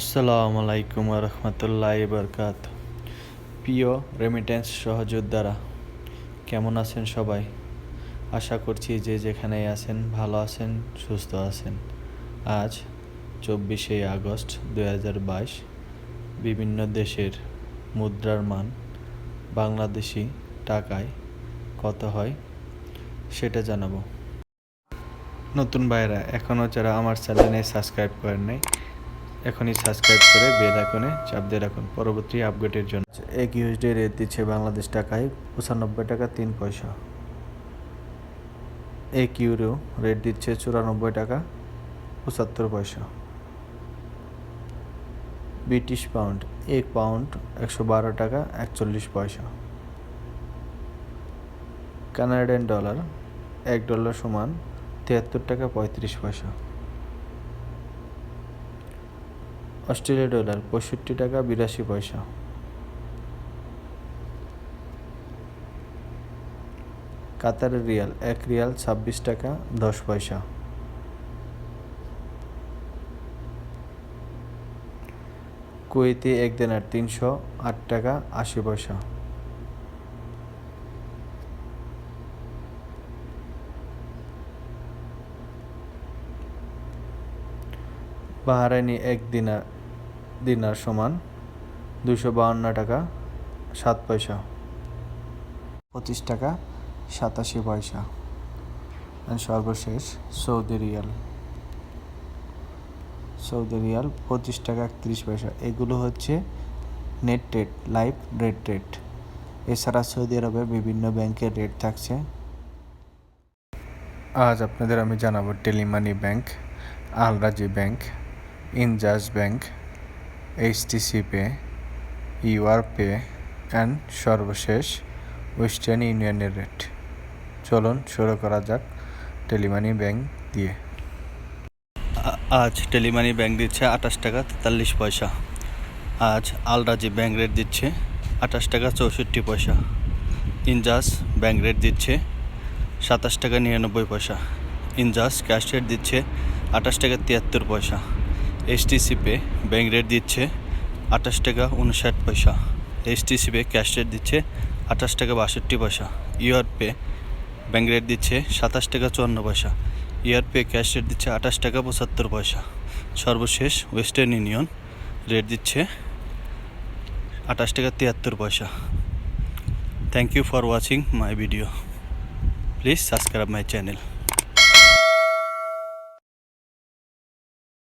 আসসালামু আলাইকুম রহমতুল্লাহ বরকাত প্রিয় রেমিটেন্স সহযোদ্ধারা, কেমন আছেন সবাই? আশা করছি যে যেখানেই আছেন, ভালো আছেন, সুস্থ আছেন। আজ চব্বিশে আগস্ট দুই হাজার বাইশ, বিভিন্ন দেশের মুদ্রার মান বাংলাদেশি টাকায় কত হয় সেটা জানাব। নতুন ভাইরা এখনও যারা আমার চ্যানেলে সাবস্ক্রাইব করেন নাই এখনই সাবস্ক্রাইব করে বেল আইকনে চাপ দিয়ে রাখুন। পরবর্তী আপডেটের জন্য। এক ইউএসডি রেট দিচ্ছে বাংলাদেশ টাকায় পঁচানব্বই টাকা তিন পয়সা। এক ইউরো রেট দিচ্ছে চুরানব্বই টাকা পঁচাত্তর পয়সা। ব্রিটিশ পাউন্ড এক পাউন্ড একশো বারো টাকা একচল্লিশ পয়সা। কানাডিয়ান ডলার এক ডলার সমান তিয়াত্তর টাকা পঁয়ত্রিশ পয়সা। অস্ট্রেলিয়া ডলার, পঁয়ষট্টি টাকা, বিরাশি পয়সা। কাতারের রিয়াল, এক রিয়াল, ছাব্বিশ টাকা, দশ পয়সা। কুয়েতে এক দিনার তিনশো আট টাকা, আশি পয়সা। বাহারাইনি এক দিনার দিনার সমান দুশো বাহান্ন টাকা, সাত পয়সা। পঁচিশ টাকা, সাতাশি পয়সা। সর্বশেষ সৌদি রিয়াল। সৌদি রিয়াল পঁচিশ টাকা একত্রিশ পয়সা। এগুলো হচ্ছে net rate live rate rate এছাড়া সৌদি আরবে বিভিন্ন ব্যাংকের রেট থাকছে। আজ আপনাদের আমি জানাব Telemoney bank Al Rajhi bank Enjaz bank HTC pay UR pay and সর্বশেষ ওয়েস্টার্ন ইউনিয়নের রেট চলুন শুরু করা যাক টেলিমানি ব্যাংক দিয়ে। আজ টেলিমানি ব্যাংক দিচ্ছে আঠাশ টাকা তেতাল্লিশ পয়সা। আজ আলরাজি ব্যাংক রেট দিচ্ছে আঠাশ টাকা চৌষট্টি পয়সা। ইনজাস ব্যাংক রেট দিচ্ছে সাতাশ টাকা নিরানব্বই পয়সা। ইনজাস ক্যাশ রেট দিচ্ছে আঠাশ টাকা তিয়াত্তর পয়সা। এইচটিসি পে ব্যাংক রেট দিচ্ছে আঠাশ টাকা উনষাট পয়সা। এইচটিসি পে ক্যাশ রেট দিচ্ছে আঠাশ টাকা বাষট্টি পয়সা। ইউআর পে ব্যাংক রেট দিচ্ছে সাতাশ টাকা চুয়ান্ন পয়সা। ইয়ার পে ক্যাশ রেট দিচ্ছে আঠাশ টাকা পঁচাত্তর পয়সা। সর্বশেষ ওয়েস্টার্ন ইউনিয়ন রেট দিচ্ছে আঠাশ টাকা তিয়াত্তর পয়সা। Thank you for watching my video please subscribe my channel